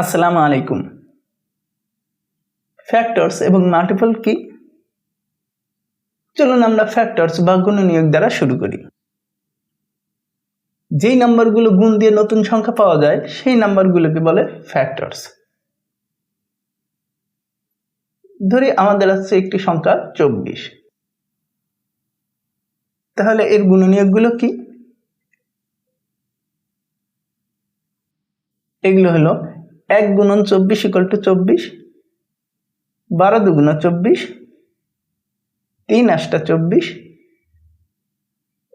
আসসালামু আলাইকুম। ফ্যাক্টরস এবং মাল্টিপল কি? চলুন আমরা ফ্যাক্টরস বা গুণনীয়ক দ্বারা শুরু করি। যেই নাম্বারগুলো গুণ দিয়ে নতুন সংখ্যা পাওয়া যায়, সেই নাম্বারগুলোকে বলে ফ্যাক্টরস ধরি আমাদের আছে একটি সংখ্যা চব্বিশ। তাহলে এর গুণনীয়কগুলো কি? এগুলো হলো এক গুণন চব্বিশ ইকল টু চব্বিশ, বারো দুগুণ চব্বিশ, তিন আটটা চব্বিশ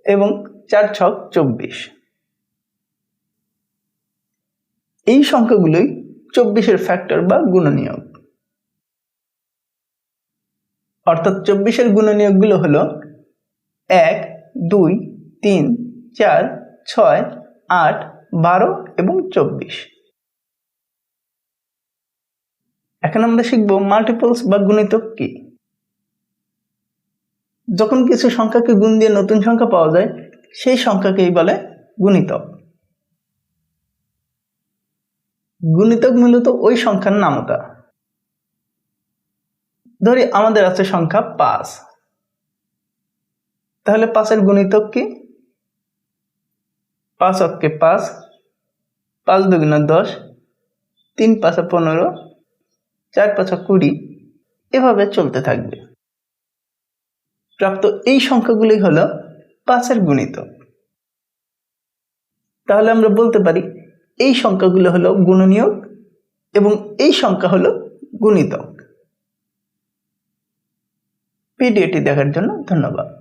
এবং চার ছক চব্বিশ। এই সংখ্যাগুলোই চব্বিশের ফ্যাক্টর বা গুণনীয়ক। অর্থাৎ চব্বিশের গুণনীয়কগুলো হলো এক, দুই, তিন, চার, ছয়, আট, বারো এবং চব্বিশ। এখন আমরা শিখব মাল্টিপলস বা গুণিতক কি? যখন কিছু সংখ্যাকে গুণ দিয়ে নতুন সংখ্যা পাওয়া যায়, সেই সংখ্যাকেই বলে গুণিতক। গুণিতক মূলত ওই সংখ্যার নামতা ধরি আমাদের আছে সংখ্যা পাঁচ। তাহলে পাঁচের গুণিতক কি? পাঁচ অক্ষে পাঁচ পাঁচ দুগুণ দশ, তিন পাঁচা পনেরো চার পাঁচা কুড়ি, এভাবে চলতে থাকবে। প্রাপ্ত এই সংখ্যাগুলি হল পাঁচের গুণিত। তাহলে আমরা বলতে পারি, এই সংখ্যাগুলো হলো গুণনীয়ক এবং এই সংখ্যা হলো গুণিতক। ভিডিওটি দেখার জন্য ধন্যবাদ।